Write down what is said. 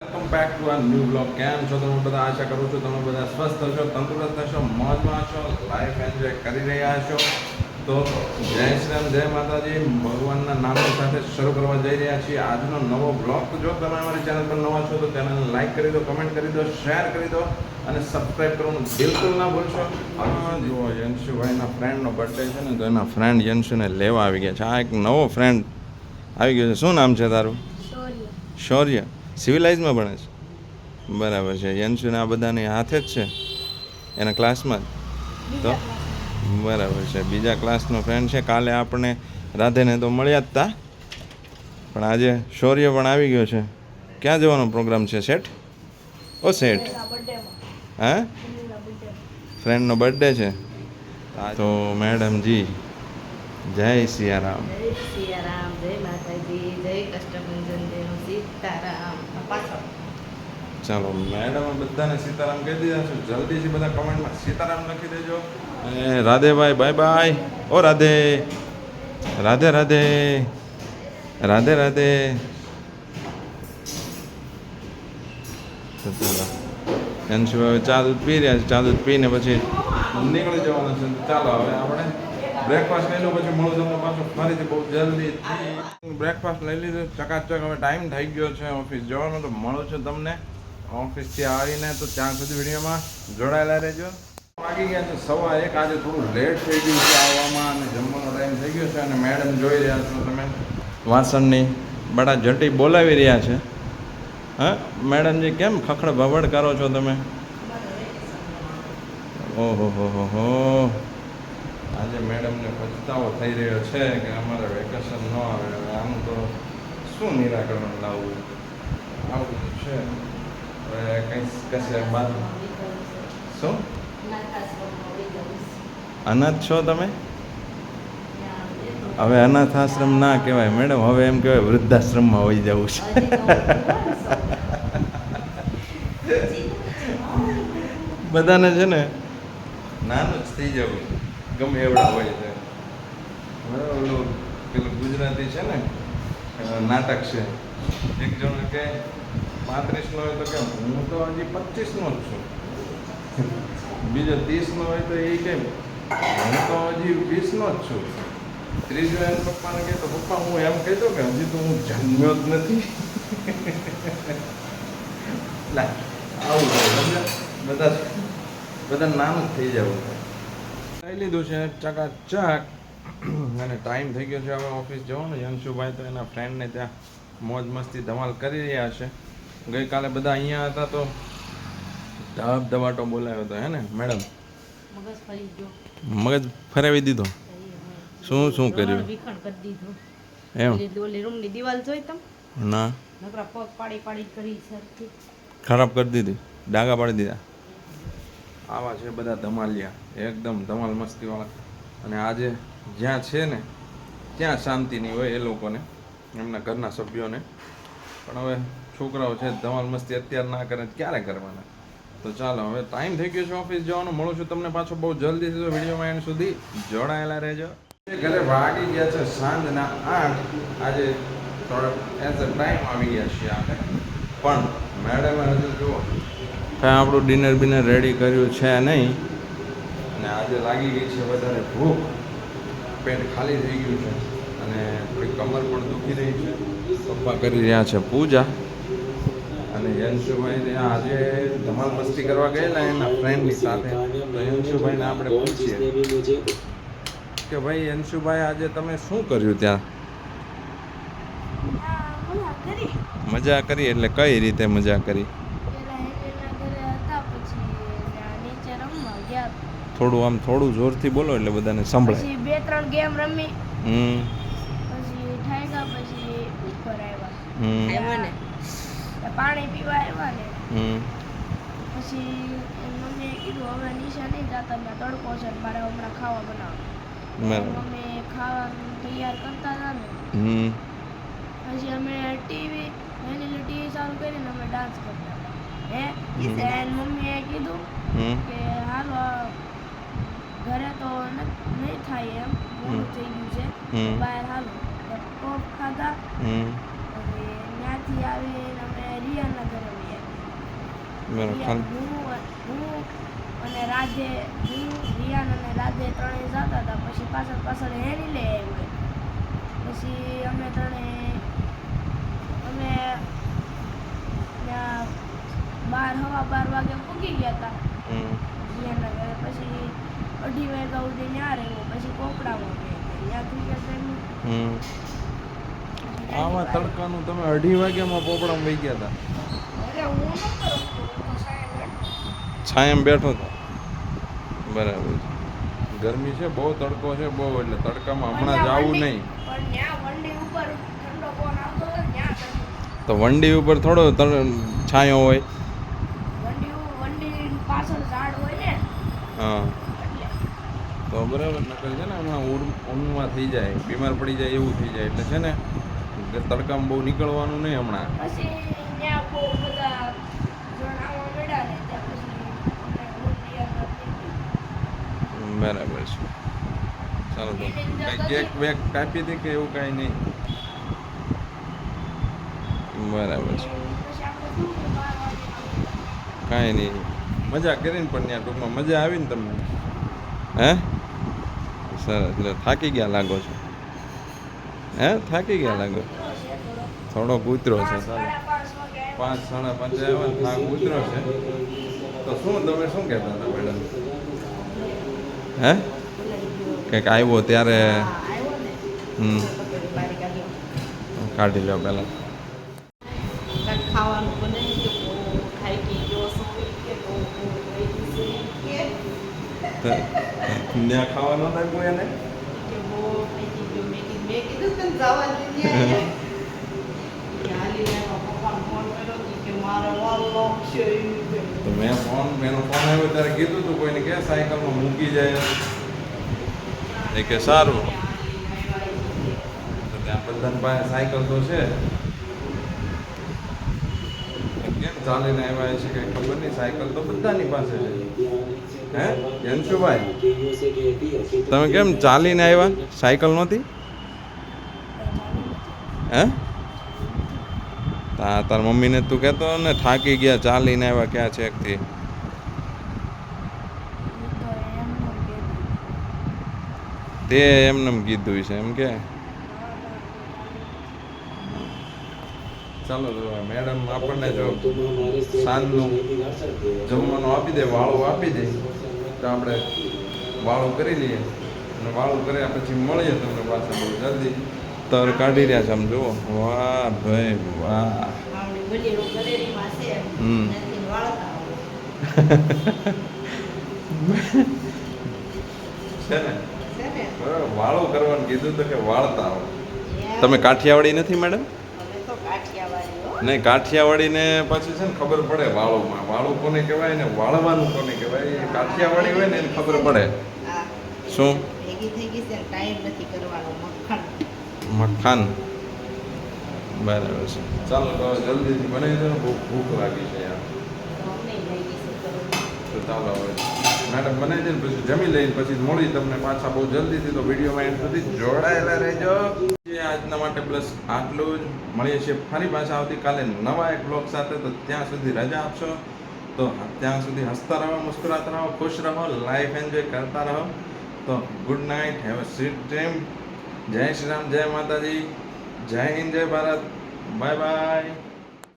Welcome back to આ new blog કેમ છો તમે બધા? આશા કરું છું તમે બધા સ્વસ્થ હશો તંદુરસ્ત હશો મોજમાં હશો લાઈફ એન્જોય કરી રહ્યા છો તો જય શ્રી રામ જય માતાજી. ભગવાનના નામની સાથે શરૂ કરવા જઈ રહ્યા છીએ. આજનો નવો બ્લોગ તો જો તમે અમારી ચેનલ પર નવા છો તો ચેનલને લાઈક કરી દો કમેન્ટ કરી દો શેર કરી દો અને સબસ્ક્રાઈબ કરવાનું બિલકુલ ના ભૂલશો. જુઓ યંશુભાઈના ફ્રેન્ડનો બર્થડે છે ને તો એના ફ્રેન્ડ યંશુને લેવા આવી ગયા છે. આ એક નવો ફ્રેન્ડ આવી ગયો છે. શું નામ છે તારું? શૌર્ય. શૌર્ય. સિવિલાઇઝમાં ભણે છે. બરાબર છે. યંશુને આ બધાની હાથે જ છે. એના ક્લાસમાં જ. તો? બરાબર છે. બીજા ક્લાસનો ફ્રેન્ડ છે. કાલે આપણે રાધેને તો મળ્યા જ તા. પણ આજે શૌર્ય પણ આવી ગયો છે. ક્યાં જવાનો પ્રોગ્રામ છે શેઠ? ઓ શેઠ. હા? ફ્રેન્ડનો બર્થડે. છે. તો મેડમજી જય સિયારામ. જય સિયારામ જય માતાજી જય કષ્ટભંજન જય સીતારામ. પાછળ. ચાલો, મેડમ બધાને સીતારામ કહી દીધા છું. જલ્દીથી બધા કમેન્ટમાં સીતારામ લખી દેજો. રાધેભાઈ બાય બાય ઓ, રાધે. રાધે રાધે. રાધે રાધે. ચાલો હવે ચા દૂધ પી રહ્યા છે. ચા દૂધ પીને પછી નીકળી જવાનું છે. ચાલો, હવે આપણે બ્રેકફાસ્ટ લઈ લો પછી મળું તમને પાછું. ફરીથી બહુ જલ્દી બ્રેકફાસ્ટ લઈ લીધું. ચકાચક હવે ટાઈમ થઈ ગયો છે ઓફિસ જવાનો તો મળું છું તમને. ઓફિસથી આવીને તો ત્યાં સુધી વિડીયોમાં જોડાયેલા રહેજો. વાગી ગયા છે સવા એક આજે થોડું લેટ થઈ ગયું છે આવવામાં અને જમવાનો ટાઈમ થઈ ગયો છે અને મેડમ જોઈ રહ્યા છો તમે. વાસણની બડા જટી બોલાવી રહ્યા છે. હા મેડમજી કેમ ખખડ ભબડ કરો છો તમે? ઓહો હો હો હો. આજે મેડમને પછતાવો થઈ રહ્યો છે કે અમારે વેકેશન ન આવે. હવે આમ તો શું નિરાકરણ લાવવું? આવું છે. હવે કંઈ કશે બાદ. શું? અનાથ છો તમે? હવે અનાથ આશ્રમ ના કહેવાય. મેડમ, હવે એમ કહેવાય વૃદ્ધાશ્રમમાં હોઈ જવું છે. બધાને છે ને નાનું જ થઈ જવું. ગમે એવડા હોય છે. ઓલું પેલું ગુજરાતી છે ને નાટક છે. એક જણ કે પાંત્રીસનો હોય તો કે હું તો હજી પચીસનો જ છું. બીજો ત્રીસનો હોય તો એ કેમ? હું તો હજી વીસનો જ છું. ત્રીજો એમ પપ્પાને કહે, તો પપ્પા, હું એમ કહેતો કે હજી તો હું જન્મ્યો જ નથી. આવું બધા બધા જ થઈ જવું. લઈ લીધું છે. ચકાચક. અને ટાઈમ થઈ ગયો છે હવે ઓફિસ જવાનો. યંશુભાઈ તો એના ફ્રેન્ડને ત્યાં મોજ મસ્તી ધમાલ કરી રહ્યા છે. ગઈકાલે બધા અહીંયા હતા તો ધબ ધબાટો બોલાયો હતો હે ને મેડમ? મગજ ફેરવી દીધો? શું શું કર્યું? એમ? રૂમની દિવાલ જોઈ તમ? ના. નકરા પગ પાડી પાડી કરી સરખી. ખરાબ કરી દીધી. ડાઘા પાડી દીધા. આવા છે બધા ધમાલિયા, એકદમ ધમાલ મસ્તીવાળા. અને આજે જ્યાં છે ને, ત્યાં શાંતિ નહીં હોય એ લોકોને, એમના ઘરના સભ્યોને. પણ હવે છોકરાઓ છે, ધમાલ મસ્તી અત્યારે ના કરે ક્યારે કરવાના? તો ચાલો, હવે ટાઈમ થઈ ગયો છે ઓફિસ જવાનો. મળું છું તમને પાછો બહુ જલ્દી તો વિડીયોમાં. એન્ડ સુધી જોડાયેલા રહેજો. ઘરે વાગી ગયા છે સાંજના આઠ. આજે થોડો એઝ અ ટાઈમ આવી ગયા છીએ આપણે. પણ મેડમે હજુ જુઓ. કાંઈ આપણું ડિનર બિનર રેડી કર્યું છે નહીં. અને આજે લાગી ગઈ છે વધારે ભૂખ. પેટ ખાલી થઈ ગયું છે. અને થોડી કમર પણ દુખી રહી છે. પપ્પા કરી રહ્યા છે પૂજા. અને યંશુભાઈને આજે ધમાલ મસ્તી કરવા ગયેલા એના ફ્રેન્ડની સાથે. તો યંશુભાઈને આપણે પૂછીએ કે ભાઈ યંશુભાઈ આજે તમે શું કર્યું ત્યાં? મજા કરી એટલે કઈ રીતે મજા કરી? થોડું આમ થોડું જોરથી બોલો એટલે બધાને સંભળાય. પછી બે ત્રણ ગેમ રમી. હમ. પછી ઠાયકા પછી ઉપર આવ્યા. હમ. આવ્યા ને? પાણી પીવા આવ્યા ને. હમ. પછી એની મમ્મીએ કીધું હવે નિશા નહીં જાતા મેં તડકો છે મારે હમણાં ખાવા બનાવવા બરાબર. મમ્મી ખાવાનું તૈયાર કરતા હતા ને. હમ. પછી અમે ટીવી એની ટીવી ચાલુ કરીને અમે ડાન્સ કરતા હતા. હે. મમ્મીએ કીધું હમ. કે હાલો ઘરે તો નહીં થાય એમ મોડું થઈ ગયું છે. બહાર હાલો. તો ખાધા. અને ત્યાંથી આવીને અમે રિયાના ઘરે ખાલી હું હું અને રાજે હું રિયાન અને રાજે ત્રણેય જતા હતા. પછી પાછળ પાછળ હેરી લઈ આવ્યો પછી અમે ત્રણે અમે ત્યાં બાર હવા બાર વાગે પૂગી ગયા હતા. રિયાના ઘરે પછી અઢી વાગ્યા સુધી ત્યાં રહ્યો પછી કોપડામાં ત્યાં ક્રિકેટ રમ્યું હમ. આમાં તડકાનું તમે અઢી વાગ્યામાં પોપડામાં વહી ગયા હતા. છાયમ બેઠો. હતો બરાબર. છે ગરમી છે બહુ તડકો છે બહુ એટલે તડકામાં હમણાં જ આવું નહીં. તો વંડી ઉપર થોડો તડ- છાંયો હોય. વંડી વંડી પાછળ ઝાડ હોય ને હા. તો બરાબર નકર છે ને હમણાં ઊંઘ ઊંઘમાં થઈ જાય બીમાર પડી જાય એવું થઈ જાય. એટલે છે ને કે તડકામાં બહુ નીકળવાનું નહીં હમણાં. બરાબર છે. ચાલો તો કંઈ કેક વેક કાપી દે કે એવું કાંઈ નહીં? બરાબર છે. કાંઈ નહીં. મજા કરીને પણ ત્યાં ટૂંકમાં મજા આવી ને તમને. હે? સરસ એટલે થાકી ગયા લાગો છો. હે, થાકી ગયા લાગો? થોડો. કૂતરો છે ચાલો પાંચ, સાડા પાંચે આવ્યા ને, થાક ઉતરો છે. તો શું, તમે શું કહેતા હતા મેડમ? હે? કંઈક આવ્યો ત્યારે? હમ. કાઢી લો પહેલાં. ખાવાનું બનાવી દો બહુ થાકી ગયો છું કે બહુ ભૂખ લાગી છે કે ત્યાં ખાવા ન ખાવાનો એને કોઈ એને? કે કે. તો મેં ફોન એનો ફોન આવ્યો ત્યારે કીધું તું કોઈને કે સાયકલમાં મૂકી જાય. એ કે સારું. તો ત્યાં બધાની પાસે સાયકલ તો છે. કેમ ચાલીને આવ્યા છે કઈ ખબર નહીં સાયકલ તો બધાની પાસે છે. હે? કેમશુભાઈ તમે કેમ ચાલીને આવ્યા? સાયકલ નહોતી? હે? તા તાર મમ્મીને તું કહેતો ને થાકી ગયા ચાલીને આવ્યા ક્યાં છેકથી હું તો એમનો કીધું. છે એમ કે? ચાલો મેડમ આપણને જો સાંજનું જમવાનું આપી દે વાળું આપી દે. તો આપણે વાળું કરી લઈએ. અને વાળું કર્યા પછી મળીએ તમને પાછા બહુ જલ્દી. તર કાઢી રહ્યા છે આમ જુઓ. વાહ ભાઈ વાહ. છે હમ. ને? વાળું કરવાનું કીધું તો કે વાળતા આવો. તમે કાઠિયાવાડી નથી મેડમ અમે તો કાઠિયાવાડી હો નહીં કાઠિયાવાડીને પછી છે ને ખબર પડે વાળોમાં. વાળો કોને કહેવાય ને વાળવાનું કોને કહેવાય કાઠિયાવાડી હોય ને એને ખબર પડે. શું? મખાન બરાબર છે. ચાલો તો જલ્દીથી બનાવી દો બહુ ભૂખ લાગી છે યાર. તો ચાલો હવે. મેડમ બનાવી દે ને પછી જમી લઈને પછી મોડી તમને પાછા બહુ જલ્દીથી તો વિડીયોમાં એન્ડ સુધી જોડાયેલા રહેજો. જે આજના માટે બસ આટલું જ મળીએ છીએ ફરી પાછા આવતીકાલે નવા એક બ્લોગ સાથે. તો ત્યાં સુધી રજા આપશો. તો ત્યાં સુધી હસતા રહો, મુસ્કુરાતા રહો, ખુશ રહો લાઈફ એન્જોય કરતા રહો. તો good night have a sweet dream જય શ્રી રામ, જય માતાજી. જય હિન્દ, જય ભારત. Bye bye